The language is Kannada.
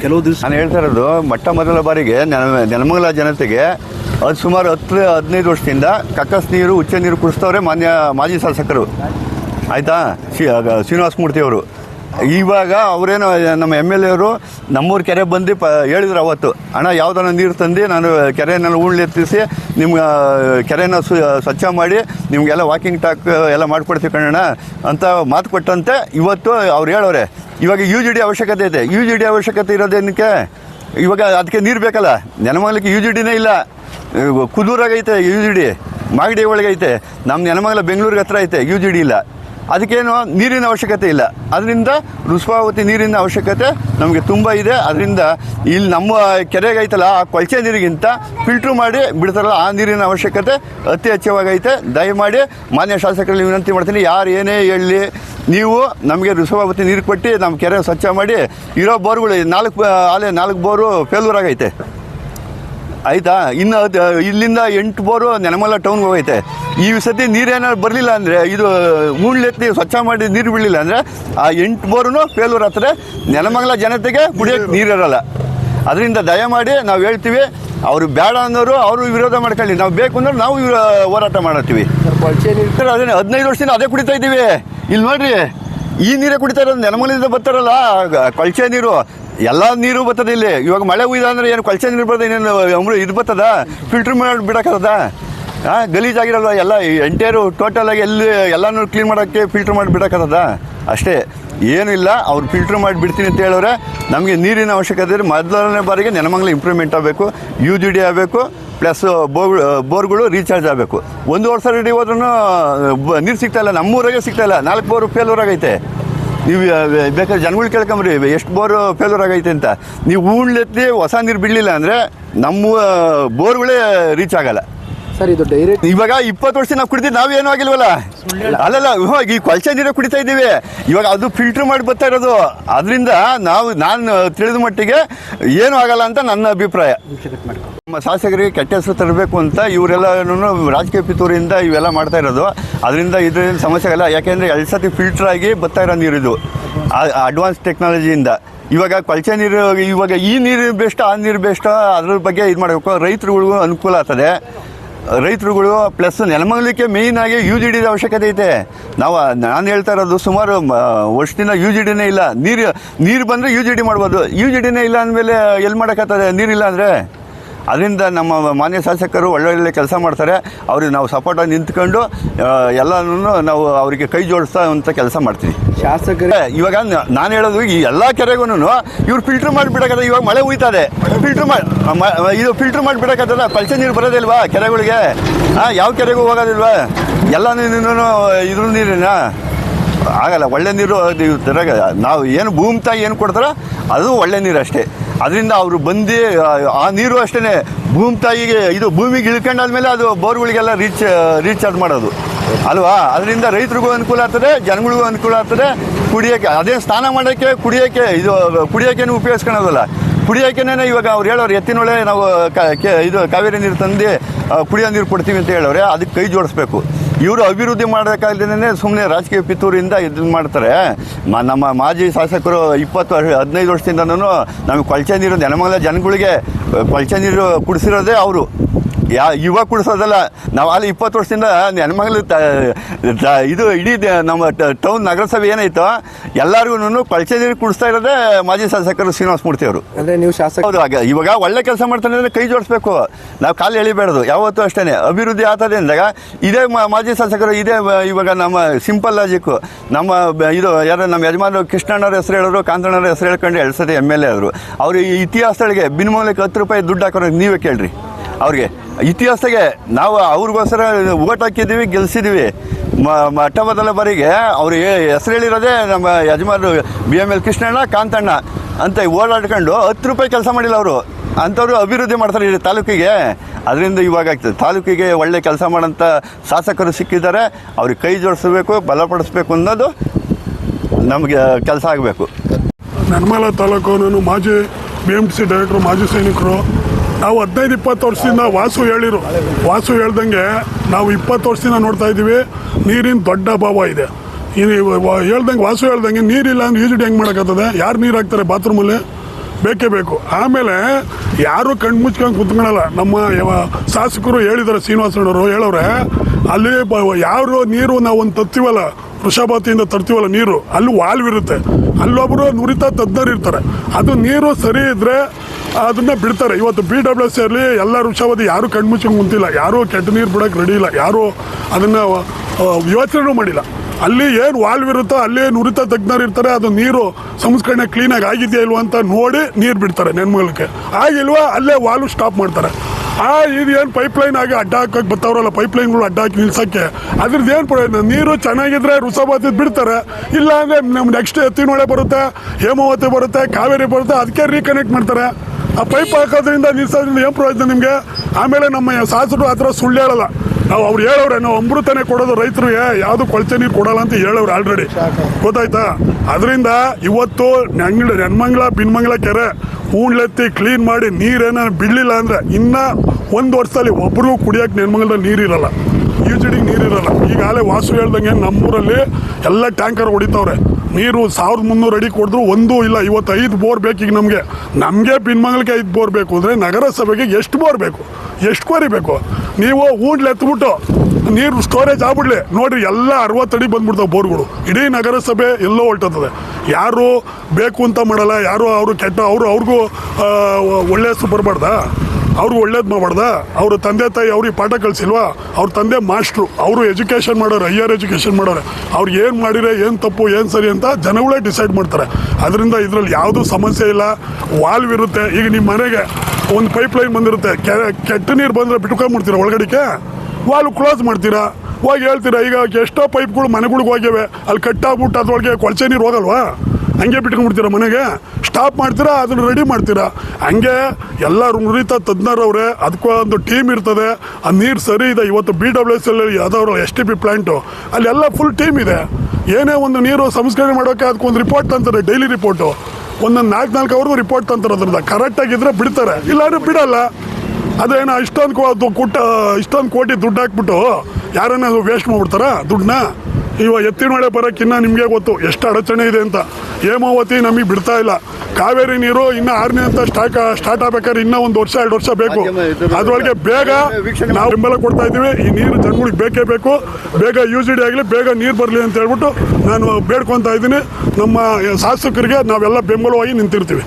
ಕೆಲವು ದಿವಸ ನಾನು ಹೇಳ್ತಾ ಇರೋದು ಮೊಟ್ಟ ಮೊದಲ ಬಾರಿಗೆ ನೆಲ ನೆಲಮಂಗಲ ಜನತೆಗೆ ಅದು ಸುಮಾರು ಹತ್ತು ಹದಿನೈದು ವರ್ಷದಿಂದ ಕಕ್ಕಸ್ ನೀರು ಉಚ್ಚ ನೀರು ಕುಡಿಸ್ತವ್ರೆ ಮಾನ್ಯ ಮಾಜಿ ಶಾಸಕರು. ಆಯಿತಾ? ಶ್ರೀನಿವಾಸ ಮೂರ್ತಿ ಅವರು ಇವಾಗ ಅವರೇನು, ನಮ್ಮ ಎಂ ಎಲ್ ಎರು ನಮ್ಮೂರು ಕೆರೆ ಬಂದು ಪ, ಹೇಳಿದ್ರು ಅವತ್ತು, ಅಣ್ಣ ಯಾವ್ದಾರ ನೀರು ತಂದು ನಾನು ಕೆರೆಯನ್ನು ಉಳ್ಳೆತ್ತಿಸಿ ನಿಮ್ಮ ಕೆರೆನ ಸ್ವಚ್ಛ ಮಾಡಿ, ನಿಮಗೆಲ್ಲ ವಾಕಿಂಗ್ ಟಾಕ್ ಎಲ್ಲ ಮಾಡಿಕೊಡ್ತೀವಿ ಕಣಣ್ಣ ಅಂತ ಮಾತು ಕೊಟ್ಟಂತೆ. ಇವತ್ತು ಅವ್ರು ಹೇಳೋರೆ, ಇವಾಗ ಯು ಜಿ ಡಿ ಅವಶ್ಯಕತೆ ಐತೆ ಯು ಜಿ ಡಿ ಅವಶ್ಯಕತೆ ಇರೋದೇನಕ್ಕೆ ಇವಾಗ ಅದಕ್ಕೆ ನೀರು ಬೇಕಲ್ಲ, ನೆಲಮಂಗಲಕ್ಕೆ ಯು ಜಿ ಡಿನೇ ಇಲ್ಲ. ಕುದೂರಾಗೈತೆ ಯು ಜಿ ಡಿ ಮಾಗಡಿ ಒಳಗೈತೆ ನಮ್ಮ ನೆನಮಗಲ ಬೆಂಗಳೂರಿಗೆ ಹತ್ರ ಐತೆ ಯು ಜಿ ಡಿ ಇಲ್ಲ. ಅದಕ್ಕೇನು ನೀರಿನ ಅವಶ್ಯಕತೆ ಇಲ್ಲ. ಅದರಿಂದ ಋಷಭಾವತಿ ನೀರಿನ ಅವಶ್ಯಕತೆ ನಮಗೆ ತುಂಬ ಇದೆ. ಅದರಿಂದ ಇಲ್ಲಿ ನಮ್ಮ ಕೆರೆಗೆ ಐತಲ್ಲ, ಆ ಕೊಳಚೆ ನೀರಿಗಿಂತ ಫಿಲ್ಟ್ರ್ ಮಾಡಿ ಬಿಡ್ತಾರಲ್ಲ, ಆ ನೀರಿನ ಅವಶ್ಯಕತೆ ಅತಿ ಹೆಚ್ಚವಾಗೈತೆ ದಯಮಾಡಿ ಮಾನ್ಯ ಶಾಸಕರಲ್ಲಿ ವಿನಂತಿ ಮಾಡ್ತೀನಿ, ಯಾರು ಏನೇ ಹೇಳಲಿ ನೀವು ನಮಗೆ ಋಷಭಾವತಿ ನೀರು ಕೊಟ್ಟು ನಮ್ಮ ಕೆರೆ ಸ್ವಚ್ಛ ಮಾಡಿ, ಇರೋ ಬೋರ್ಗಳು ನಾಲ್ಕು ಆಲೆ ನಾಲ್ಕು ಬೋರು ಫೇಲ್ಯೂರ್ ಆಗೈತೆ. ಆಯ್ತಾ? ಇನ್ನು ಇಲ್ಲಿಂದ ಎಂಟು ಬೋರು ನೆನಮಲ ಟೌನ್ಗೆ ಹೋಗೈತೆ. ಈ ಸತಿ ನೀರೇನಾದ್ರು ಬರಲಿಲ್ಲ ಅಂದರೆ ಇದು ಉಣ್ಲೆತ್ತಿ ಸ್ವಚ್ಛ ಮಾಡಿ ನೀರು ಬೀಳಲಿಲ್ಲ ಅಂದರೆ ಆ ಎಂಟು ಬೋರುನು ಫೇಲ್ಯೂರ್ ಆಗ್ತದೆ ನೆಲಮಂಗಲ ಜನತೆಗೆ ಕುಡಿಯೋಕ್ಕೆ ನೀರಿರಲ್ಲ ಅದರಿಂದ ದಯಮಾಡಿ ನಾವು ಹೇಳ್ತೀವಿ ಅವರು ಬೇಡ ಅನ್ನೋರು ಅವರು ವಿರೋಧ ಮಾಡ್ಕೊಳ್ಳಿ. ನಾವು ಬೇಕು ಅಂದ್ರೆ ನಾವು ಹೋರಾಟ ಮಾಡತ್ತೀವಿ ಅದನ್ನ ಹದಿನೈದು ವರ್ಷದಿಂದ ಅದೇ ಕುಡಿತಾ ಇದ್ದೀವಿ. ಇಲ್ಲಿ ನೋಡ್ರಿ. ಈ ನೀರೇ ಕುಡಿತಾ ಇರೋದು ಬರ್ತಾರಲ್ಲ ಕೊಳಚೆ ನೀರು. ಎಲ್ಲ ನೀರು ಬರ್ತದೆ ಇಲ್ಲಿ. ಇವಾಗ ಮಳೆ ಹುಯ್ದ ಅಂದ್ರೆ ಏನು, ಕೊಳಚೆ ನೀರು ಬರ್ತದೆ, ಇನ್ನೇನು ಇದು ಬರ್ತದ? ಫಿಲ್ಟರ್ ಮಾಡಿ ಬಿಡಕ್ಕದ ಹಾಂ ಗಲೀಜಾಗಿರಲ್ವ ಎಲ್ಲ? ಎಂಟೇರು ಟೋಟಲ್ ಆಗಿ ಎಲ್ಲಿ ಎಲ್ಲನೂ ಕ್ಲೀನ್ ಮಾಡೋಕ್ಕೆ ಫಿಲ್ಟರ್ ಮಾಡಿ ಬಿಡಕ್ಕದ ಅಷ್ಟೇ. ಏನಿಲ್ಲ ಅವ್ರು ಫಿಲ್ಟ್ರ್ ಮಾಡಿ ಬಿಡ್ತೀನಿ ಅಂತ ಹೇಳೋರೆ, ನಮಗೆ ನೀರಿನ ಅವಶ್ಯಕತೆ ಇದ್ರೆ ಮೊದಲನೇ ಬಾರಿಗೆ ನೆಲಮಂಗಲ ಇಂಪ್ರೂವ್ಮೆಂಟ್ ಆಗಬೇಕು ಯು ಜಿ ಡಿ ಆಗಬೇಕು. ಪ್ಲಸ್ ಬೋರ್ ಬೋರ್ಗಳು ರೀಚಾರ್ಜ್ ಆಗಬೇಕು. ಒಂದು ವರ್ಷ ರೆಡಿ ಹೋದ್ರೂ ನೀರು ಸಿಗ್ತಾ ಇಲ್ಲ ನಮ್ಮೂರಾಗೆ ಸಿಗ್ತಾ ಇಲ್ಲ. ನಾಲ್ಕು ಬೋರ್ ಫೇಲ್ಯೂರ್ ಆಗೈತೆ. ನೀವು ಬೇಕಾದ್ರೆ ಜನಗಳು ಕೇಳ್ಕೊಂಬ್ರಿ ಎಷ್ಟು ಬೋರ್ ಫೇಲ್ಯೂರ್ ಆಗೈತೆ ಅಂತ. ನೀವು ಉಳ್ಳೆತ್ತಿ ಹೊಸ ನೀರು ಬಿಡಲಿಲ್ಲ ಅಂದರೆ ನಮ್ಮ ಬೋರ್ಗಳೇ ರೀಚ್ ಆಗಲ್ಲ. ಸರ್ ಇದು ಡೈರೆಕ್ಟ್ ಇವಾಗ ಇಪ್ಪತ್ತು ವರ್ಷ ನಾವು ಕುಡಿತೀವಿ ನಾವು ಏನೂ ಆಗಿಲ್ವಲ್ಲ? ಅಲ್ಲಲ್ಲ ಇವಾಗ ಈ ಕೊಳಚೆ ನೀರು ಕುಡಿತಾ ಇದ್ದೀವಿ. ಇವಾಗ ಅದು ಫಿಲ್ಟರ್ ಮಾಡಿ ಬರ್ತಾ ಇರೋದು. ಅದರಿಂದ ನಾವು ನಾನು ತಿಳಿದ ಮಟ್ಟಿಗೆ ಏನೂ ಆಗಲ್ಲ ಅಂತ ನನ್ನ ಅಭಿಪ್ರಾಯ. ನಮ್ಮ ಶಾಸಕರಿಗೆ ಕೆಟ್ಟ ಹೆಸರು ತರಬೇಕು ಅಂತ ಇವರೆಲ್ಲನೂ ರಾಜಕೀಯ ಪಿತೂರಿಯಿಂದ ಇವೆಲ್ಲ ಮಾಡ್ತಾ ಇರೋದು. ಅದರಿಂದ ಇದರಿಂದ ಸಮಸ್ಯೆ ಆಗಲ್ಲ ಯಾಕೆಂದರೆ ಎರಡು ಸತಿ ಫಿಲ್ಟರ್ ಆಗಿ ಬರ್ತಾ ಇರೋ ನೀರು ಇದು ಅಡ್ವಾನ್ಸ್ ಟೆಕ್ನಾಲಜಿಯಿಂದ ಇವಾಗ ಕೊಳಚೆ ನೀರು, ಇವಾಗ ಈ ನೀರು ಬೆಸ್ಟ್ ಆ ನೀರು ಬೆಸ್ಟ್ ಅದ್ರ ಬಗ್ಗೆ ಇದು ಮಾಡಬೇಕು. ರೈತರುಗಳಿಗೂ ಅನುಕೂಲ ಆಗ್ತದೆ. ರೈತರುಗಳು ಪ್ಲಸ್ ನೆಲಮಂಗಲಕ್ಕೆ ಮೇಯ್ನ್ ಆಗಿ ಯು ಜಿ ಅವಶ್ಯಕತೆ ಐತೆ. ನಾವು, ನಾನು ಹೇಳ್ತಾ ಇರೋದು ಸುಮಾರು ವರ್ಷದಿಂದ ಯು ಜಿ ಇಲ್ಲ. ನೀರು ನೀರು ಬಂದರೆ ಯು ಜಿ ಡಿ ಮಾಡ್ಬೋದು. ಯು ಜಿ ಇಲ್ಲ ಅಂದಮೇಲೆ ಎಲ್ಲಿ ಮಾಡೋಕ್ಕಾಗ್ತದೆ? ನೀರಿಲ್ಲ ಅಂದರೆ? ಅದರಿಂದ ನಮ್ಮ ಮಾನ್ಯ ಶಾಸಕರು ಒಳ್ಳೊಳ್ಳೆ ಕೆಲಸ ಮಾಡ್ತಾರೆ. ಅವ್ರಿಗೆ ನಾವು ಸಪೋರ್ಟಾಗಿ ನಿಂತ್ಕೊಂಡು ಎಲ್ಲನೂ ನಾವು ಅವರಿಗೆ ಕೈ ಜೋಡಿಸ್ತಾ ಅಂತ ಕೆಲಸ ಮಾಡ್ತೀವಿ. ಶಾಸಕರ ಇವಾಗ ನಾನು ಹೇಳೋದು ಈ ಎಲ್ಲ ಕೆರೆಗೂ ಇವ್ರು ಫಿಲ್ಟರ್ ಮಾಡಿಬಿಡಕದ ಇವಾಗ ಮಳೆ ಉಯ್ತದೆ. ಫಿಲ್ಟರ್ ಮಾಡಿ ಇದು ಫಿಲ್ಟರ್ ಮಾಡಿಬಿಡಕ್ಕಲ್ಲ ಪಲ್ಸ ನೀರು ಬರೋದಿಲ್ವಾ ಕೆರೆಗಳಿಗೆ? ಹಾಂ ಯಾವ ಕೆರೆಗೂ ಹೋಗೋದಿಲ್ವಾ? ಎಲ್ಲ ನೀರಿನೂ ಇದ್ರ ನೀರಿನ? ಆಗಲ್ಲ ಒಳ್ಳೆ ನೀರು ಅದು ನಾವು ಏನು ಭೂಮಿ ತಾಯಿ ಏನು ಕೊಡ್ತಾರೋ ಅದು ಒಳ್ಳೆ ನೀರು ಅಷ್ಟೇ. ಅದರಿಂದ ಅವರು ಬಂದು, ಆ- ನೀರು ಅಷ್ಟೇ ಭೂಮಿ ತಾಯಿಗೆ, ಇದು ಭೂಮಿಗೆ ಇಳ್ಕೊಂಡಾದ್ಮೇಲೆ ಅದು ಬೋರ್ಗಳಿಗೆಲ್ಲ ರೀಚ್, ರೀಚಾರ್ಜ್ ಮಾಡೋದು. ಅಲ್ವಾ? ಅದರಿಂದ ರೈತರಿಗೂ ಅನುಕೂಲ ಆಗ್ತದೆ, ಜನಗಳಿಗೂ ಅನುಕೂಲ ಆಗ್ತದೆ. ಕುಡಿಯೋಕೆ ಅದೇ ಸ್ನಾನ ಮಾಡೋಕ್ಕೆ ಕುಡಿಯೋಕೆ ಇದು, ಕುಡಿಯೋಕ್ಕೇನು ಉಪಯೋಗಿಸ್ಕೊಳೋದಲ್ಲ. ಕುಡಿಯೋಕೆನೇ ಇವಾಗ ಅವ್ರು ಹೇಳೋರು ಎತ್ತಿನೊಳೆ ನಾವು ಇದು ಕಾವೇರಿ ನೀರು ತಂದು ಕುಡಿಯೋ ನೀರು ಕೊಡ್ತೀವಿ ಅಂತ ಹೇಳೋರೆ, ಅದಕ್ಕೆ ಕೈ ಜೋಡಿಸ್ಬೇಕು. ಇವರು ಅಭಿವೃದ್ಧಿ ಮಾಡಬೇಕಾದ್ರೆ ಸುಮ್ಮನೆ ರಾಜಕೀಯ ಪಿತೂರಿಂದ ಇದನ್ನು ಮಾಡ್ತಾರೆ. ಮ- ನಮ್ಮ ಮಾಜಿ ಶಾಸಕರು ಇಪ್ಪತ್ತು ವರ್ಷ, ಹದಿನೈದು ವರ್ಷದಿಂದನೂ ನಮಗೆ ಕೊಳಚೆ ನೀರು, ನೆಲಮಂಗಲ ಜನಗಳಿಗೆ ಕೊಳಚೆ ನೀರು ಕುಡಿಸಿರೋದೇ ಅವರು. ಯಾ ಇವಾಗ ಕುಡಿಸೋದಲ್ಲ ನಾವು ಅಲ್ಲಿ ಇಪ್ಪತ್ತು ವರ್ಷದಿಂದ ಹೆಣ್ಮಗಳು ಇದು ಇಡೀ ನಮ್ಮ ಟೌನ್ ನಗರಸಭೆ ಏನಾಯ್ತು ಎಲ್ಲರಿಗೂ ಕೊಳಚೆ ನೀರು ಕುಡಿಸ್ತಾ ಇರೋದೇ ಮಾಜಿ ಶಾಸಕರು ಶ್ರೀನಿವಾಸ ಮೂರ್ತಿ ಅವರು. ಅಂದ್ರೆ ನೀವು ಶಾಸಕ ಹೌದು ಆಗ ಇವಾಗ ಒಳ್ಳೆ ಕೆಲಸ ಮಾಡ್ತಾನೆ ಅಂದ್ರೆ ಕೈ ಜೋಡಿಸ್ಬೇಕು. ನಾವು ಕಾಲು ಎಳಿಬಾರ್ದು ಯಾವತ್ತೂ ಅಷ್ಟೇ ಅಭಿವೃದ್ಧಿ ಆತದೆ ಅಂದಾಗ ಇದೇ ಮ- ಮಾಜಿ ಶಾಸಕರು ಇದೇ ಇವಾಗ ನಮ್ಮ ಸಿಂಪಲ್ ಲಾಜಿಕ್ ನಮ್ಮ ಇದು ಯಾರು ನಮ್ಮ ಯಜಮಾನರು ಕೃಷ್ಣಣ್ಣವ್ರ ಹೆಸರು ಹೇಳಿದ್ರು ಕಾಂತಣ್ಣವ್ರ ಹೆಸರು ಹೇಳ್ಕೊಂಡು ಎರಡು ಸತಿ ಎಂ ಎಲ್ ಎ ಅವರು. ಅವರು ಈ ಇತಿಹಾಸಗಳಿಗೆ ಬಿನ್ಮೂಲಕ್ಕೆ ಹತ್ತು ರೂಪಾಯಿ ದುಡ್ಡು ಹಾಕೋರಿಗೆ ನೀವೇ ಕೇಳ್ರಿ. ಅವ್ರಿಗೆ ಇತಿಹಾಸಗೆ ನಾವು ಅವ್ರಿಗೋಸ್ಕರ ಓಟ್ ಹಾಕಿದ್ದೀವಿ, ಗೆಲ್ಸಿದ್ದೀವಿ. ಮೊಟ್ಟ ಮೊದಲ ಬಾರಿಗೆ ಅವ್ರು ಹೆಸರು ಹೇಳಿರೋದೇ ನಮ್ಮ ಯಜಮಾನರು B M L Krishnanna, Kanthanna ಅಂತ ಓಡಾಡ್ಕೊಂಡು ಹತ್ತು ರೂಪಾಯಿ ಕೆಲಸ ಮಾಡಿಲ್ಲ ಅವರು. ಅಂಥವ್ರು ಅಭಿವೃದ್ಧಿ ಮಾಡ್ತಾರೆ ಈ ತಾಲೂಕಿಗೆ. ಅದರಿಂದ ಇವಾಗ ಆಗ್ತದೆ. ತಾಲೂಕಿಗೆ ಒಳ್ಳೆ ಕೆಲಸ ಮಾಡೋಂಥ ಶಾಸಕರು ಸಿಕ್ಕಿದ್ದಾರೆ. ಅವ್ರಿಗೆ ಕೈ ಜೋಡಿಸ್ಬೇಕು ಬಲಪಡಿಸ್ಬೇಕು ಅನ್ನೋದು ನಮಗೆ ಕೆಲಸ ಆಗಬೇಕು. ನಿರ್ಮಲ ತಾಲೂಕು ಮಾಜಿ B M T C director, ಮಾಜಿ ಸೈನಿಕರು ನಾವು ಹದಿನೈದು, ಇಪ್ಪತ್ತು ವರ್ಷದಿಂದ ವಾಸು ಹೇಳಿರು. ವಾಸು ಹೇಳ್ದಂಗೆ ನಾವು ಇಪ್ಪತ್ತು ವರ್ಷದಿಂದ ನೋಡ್ತಾ ಇದ್ದೀವಿ, ನೀರಿನ ದೊಡ್ಡ ಅಭಾವ ಇದೆ. ವ- ಹೇಳ್ದಂಗೆ, ವಾಸು ಹೇಳ್ದಂಗೆ ನೀರಿಲ್ಲ ಅಂದ್ರೆ ಯೂಸ್ ಹೆಂಗೆ ಮಾಡೋಕ್ಕಾಗ್ತದೆ. ಯಾರು ನೀರು ಹಾಕ್ತಾರೆ ಬಾತ್ರೂಮಲ್ಲಿ? ಬೇಕೇ ಬೇಕು. ಆಮೇಲೆ ಯಾರು ಕಣ್ಣು ಮುಚ್ಕೊಂಡು ಕುತ್ಕೊಳ್ಳಲ್ಲ ನಮ್ಮ ಶಾಸಕರು ಹೇಳಿದ್ದಾರೆ ಶ್ರೀನಿವಾಸನವರು ಹೇಳೋರೆ, ಅಲ್ಲಿ ಯಾರು ನೀರು ನಾವು ಒಂದು ತರ್ತೀವಲ್ಲ, ವೃಷಭಾತಿಯಿಂದ ತರ್ತೀವಲ್ಲ ನೀರು, ಅಲ್ಲಿ ವಾಲ್ವ್ ಇರುತ್ತೆ ಅಲ್ಲೊಬ್ಬರು ನುರಿತ ತಜ್ಞರು ಇರ್ತಾರೆ ಅದು ನೀರು ಸರಿ ಇದ್ದರೆ ಅದನ್ನ ಬಿಡ್ತಾರೆ. ಇವತ್ತು ಬಿ ಡಬ್ಲ್ಯೂ ಸಿ ಅಲ್ಲಿ ಎಲ್ಲ ವೃಕ್ಷಾವಧಿ ಯಾರು ಕಣ್ಣು ಮುಚ್ಕೊಂಡು ಕುಂತಿಲ್ಲ ಯಾರು ಕೆಟ್ಟ ನೀರು ಬಿಡೋಕೆ ರೆಡಿ ಇಲ್ಲ. ಯಾರು ಅದನ್ನು ಯೋಚನೆ ಮಾಡಿಲ್ಲ. ಅಲ್ಲಿ ಏನು ವಾಲ್ವ್ ಇರುತ್ತೋ, ಅಲ್ಲಿ ನುರಿತ ತಜ್ಞರು ಇರ್ತಾರೆ, ಅದು ನೀರು ಸಂಸ್ಕರಣೆ ಕ್ಲೀನಾಗಿ ಆಗಿದೆಯಾ ಇಲ್ವಾ ಅಂತ ನೋಡಿ ನೀರು ಬಿಡ್ತಾರೆ ನೆನ್ಮೂಲಕ್ಕೆ ಆಗಿಲ್ವಾ ಅಲ್ಲೇ ವಾಲ್ವ್ ಸ್ಟಾಪ್ ಮಾಡ್ತಾರೆ. ಆ, ಇದು ಪೈಪ್ ಲೈನ್ ಆಗಿ ಅಡ್ಡ ಹಾಕಕ್ಕೆ ಬರ್ತಾವ್ರಲ್ಲ ಪೈಪ್ಲೈನ್ಗಳು ಅಡ್ಡ ಹಾಕಿ ನಿಲ್ಸಕ್ಕೆ. ಅದ್ರದ್ದು ಏನು ಪ್ರಯೋಜನ? ನೀರು ಚೆನ್ನಾಗಿದ್ರೆ ಋಷಭಾತಿ ಬಿಡ್ತಾರೆ. ಇಲ್ಲ ಅಂದರೆ ನಮ್ಮ ನೆಕ್ಸ್ಟ್ ಎತ್ತಿನೊಳೆ ಬರುತ್ತೆ, ಹೇಮಾವತಿ ಬರುತ್ತೆ, ಕಾವೇರಿ ಬರುತ್ತೆ, ಅದಕ್ಕೆ ರೀಕನೆಕ್ಟ್ ಮಾಡ್ತಾರೆ. ಆ ಪೈಪ್ ಹಾಕೋದ್ರಿಂದ ನಿಲ್ಸೋದ್ರಿಂದ ಏನು ಪ್ರಯೋಜನ ನಿಮಗೆ? ಆಮೇಲೆ ನಮ್ಮ ಶಾಸಕರು ಆ ಥರ ಸುಳ್ಳು ಹೇಳಲ್ಲ. ನಾವು ಅವ್ರು ಹೇಳವ್ರೆ, ನಾವು ಅಮೃತನೇ ಕೊಡೋದು ರೈತರಿಗೆ ಯಾವುದು ಕೊಳಚೆ ನೀರು ಕೊಡಲ್ಲ ಅಂತ ಹೇಳೋರು ಆಲ್ರೆಡಿ ಗೊತ್ತಾಯ್ತಾ? ಅದರಿಂದ ಇವತ್ತು ನೆಂಗ್ಳ ನೆನ್ಮಂಗ್ಲ, ಬಿನ್ಮಂಗ್ಲ ಕೆರೆ ಹೂಣ್ಲೆತ್ತಿ ಕ್ಲೀನ್ ಮಾಡಿ ನೀರೇನ ಬಿಡಲಿಲ್ಲ ಅಂದರೆ ಇನ್ನು ಒಂದು ವರ್ಷದಲ್ಲಿ ಒಬ್ಬರಿಗೂ ಕುಡಿಯೋಕೆ ನೆನ್ಮಂಗ್ಲದಲ್ಲಿ ನೀರಿರಲ್ಲ ಯೂಜಿಡಿಗೆ ನೀರಿರಲ್ಲ. ಈಗಾಗಲೇ ವಾಸು ಹೇಳ್ದಂಗೆ ನಮ್ಮೂರಲ್ಲಿ ಎಲ್ಲ ಟ್ಯಾಂಕರ್ ಹೊಡಿತಾವ್ರೆ. ನೀರು ಸಾವಿರದ ಮುನ್ನೂರು ಅಡಿ ಕೊಡಿದ್ರು ಒಂದು ಇಲ್ಲ. ಇವತ್ತು ಐದು ಬೋರ್ ಬೇಕು ಈಗ ನಮಗೆ. ನಮಗೆ ಪಿನ್ಮಂಗಲಕ್ಕೆ ಐದು ಬೋರ್ ಬೇಕು ಅಂದರೆ ನಗರಸಭೆಗೆ ಎಷ್ಟು ಬೋರ್ ಬೇಕು? ಎಷ್ಟು ಕೋರಿ ಬೇಕು? ನೀವು ಎತ್ಬಿಟ್ಟು ನೀರು ಸ್ಟೋರೇಜ್ ಆಗ್ಬಿಡ್ಲಿ. ನೋಡಿರಿ, ಎಲ್ಲ ಅರವತ್ತಡಿ ಬಂದ್ಬಿಡ್ತಾವೆ ಬೋರ್ಗಳು. ಇಡೀ ನಗರಸಭೆ ಎಲ್ಲೋ ಹೊರಟತ್ತದೆ ಯಾರು ಬೇಕು ಅಂತ ಮಾಡಲ್ಲ. ಯಾರು ಅವರು ಕೆಟ್ಟ ಅವರು ಅವ್ರಿಗೂ ಒಳ್ಳೆಯ ಒಳ್ಳೆ ಹೆಸರು ಬರಬಾರ್ದಾ? ಅವ್ರು ಒಳ್ಳೇದು ಮಾಡ್ದ. ಅವ್ರ ತಂದೆ ತಾಯಿ ಅವ್ರಿಗೆ ಪಾಠ ಕಳಿಸಿಲ್ವಾ? ಅವ್ರ ತಂದೆ ಮಾಸ್ಟ್ರು ಅವರು ಎಜುಕೇಷನ್ ಮಾಡೋರು, ಹೈಯರ್ ಎಜುಕೇಷನ್ ಮಾಡೋರು. ಅವ್ರು ಏನು ಮಾಡಿದ್ರೆ ಏನು ತಪ್ಪು, ಏನು ಸರಿ ಅಂತ ಜನಗಳೇ ಡಿಸೈಡ್ ಮಾಡ್ತಾರೆ. ಅದರಿಂದ ಇದರಲ್ಲಿ ಯಾವುದೂ ಸಮಸ್ಯೆ ಇಲ್ಲ. ವಾಲ್ವ್ ಇರುತ್ತೆ. ಈಗ ನಿಮ್ಮ ಮನೆಗೆ ಒಂದು ಪೈಪ್ ಲೈನ್ ಬಂದಿರುತ್ತೆ ಕೆಟ್ಟ ನೀರು ಬಂದರೆ ಬಿಟ್ಕೊಂಡ್ಬಿಡ್ತೀರಾ ಒಳಗಡೆಗೆ? ವಾಲ್ವ್ ಕ್ಲೋಸ್ ಮಾಡ್ತೀರಾ? ಹೋಗಿ ಹೇಳ್ತೀರಾ, ಈಗ ಎಷ್ಟೋ ಪೈಪ್ಗಳು ಮನೆಗಳಿಗೆ ಹೋಗ್ಯವೆ. ಅಲ್ಲಿ ಕಟ್ಟಾಗ್ಬಿಟ್ಟು ಅದ್ರೊಳಗೆ ಕೊಳಚೆ ನೀರು ಹೋಗಲ್ವಾ? ಹಂಗೆ ಬಿಟ್ಕೊಂಡ್ಬಿಡ್ತೀರಾ ಮನೆಗೆ? ಸ್ಟಾಪ್ ಮಾಡ್ತೀರಾ? ಅದನ್ನು ರೆಡಿ ಮಾಡ್ತೀರಾ? ಹಂಗೆ ಎಲ್ಲ ನುರಿತ ತಜ್ಞರವ್ರೆ ಅದಕ್ಕೂ ಒಂದು ಟೀಮ್ ಇರ್ತದೆ. ಆ ನೀರು ಸರಿ ಇದೆ. ಇವತ್ತು ಬಿ ಡಬ್ಲ್ಯೂ ಎಸ್ ಎಲ್ ಯಾವ್ದವ್ರು ಎಸ್ ಟಿ ಪಿ ಪ್ಲ್ಯಾಂಟು ಅಲ್ಲೆಲ್ಲ ಫುಲ್ ಟೀಮ್ ಇದೆ. ಏನೇ ಒಂದು ನೀರು ಸಂಸ್ಕರಣೆ ಮಾಡೋಕೆ ಅದಕ್ಕೊಂದು ರಿಪೋರ್ಟ್ ತಂತಾರೆ ಡೈಲಿ ರಿಪೋರ್ಟು ಒಂದೊಂದು ನಾಲ್ಕು ನಾಲ್ಕು ಅವ್ರಿಗೂ ರಿಪೋರ್ಟ್ ತಂತಾರೆ ಅದ್ರದ್ದು. ಕರೆಕ್ಟಾಗಿದ್ದರೆ ಬಿಡ್ತಾರೆ. ಇಲ್ಲಾಂದ್ರೆ ಬಿಡಲ್ಲ. ಅದೇನು ಇಷ್ಟೊಂದು ಕೋ ಇಷ್ಟೊಂದು ಕೋಟಿ ದುಡ್ಡು ಹಾಕ್ಬಿಟ್ಟು ಯಾರನ್ನ ವೇಸ್ಟ್ ಮಾಡ್ಬಿಡ್ತಾರ? ದುಡ್ಡನ್ನ? ಇವಾಗ ಎತ್ತಿನ ಮಳೆ ಬರೋಕ್ಕಿನ್ನ ನಿಮಗೆ ಗೊತ್ತು ಎಷ್ಟು ಅಡಚಣೆ ಇದೆ ಅಂತ. ಹೇಮಾವತಿ ನಮಗೆ ಬಿಡ್ತಾ ಇಲ್ಲ. ಕಾವೇರಿ ನೀರು ಇನ್ನು ಆರನೇ ಅಂತ ಸ್ಟಾಕ್ ಸ್ಟಾರ್ಟ್ ಆಗ್ಬೇಕಾದ್ರೆ ಇನ್ನೂ ಒಂದು ವರ್ಷ ಎರಡು ವರ್ಷ ಬೇಕು. ಅದ್ರೊಳಗೆ ಬೇಗ ನಾವು ಬೆಂಬಲ ಕೊಡ್ತಾ ಇದ್ದೀವಿ. ಈ ನೀರು ಜನಗಳಿಗೆ ಬೇಕೇ ಬೇಕು. ಬೇಗ ಯೂಸ್ ಜಿ ಡಿ ಆಗಲಿ ಬೇಗ ನೀರು ಬರಲಿ ಅಂತ ಹೇಳ್ಬಿಟ್ಟು ನಾನು ಬೇಡ್ಕೊತಾ ಇದ್ದೀನಿ. ನಮ್ಮ ಶಾಸಕರಿಗೆ ನಾವೆಲ್ಲ ಬೆಂಬಲವಾಗಿ ನಿಂತಿರ್ತೀವಿ.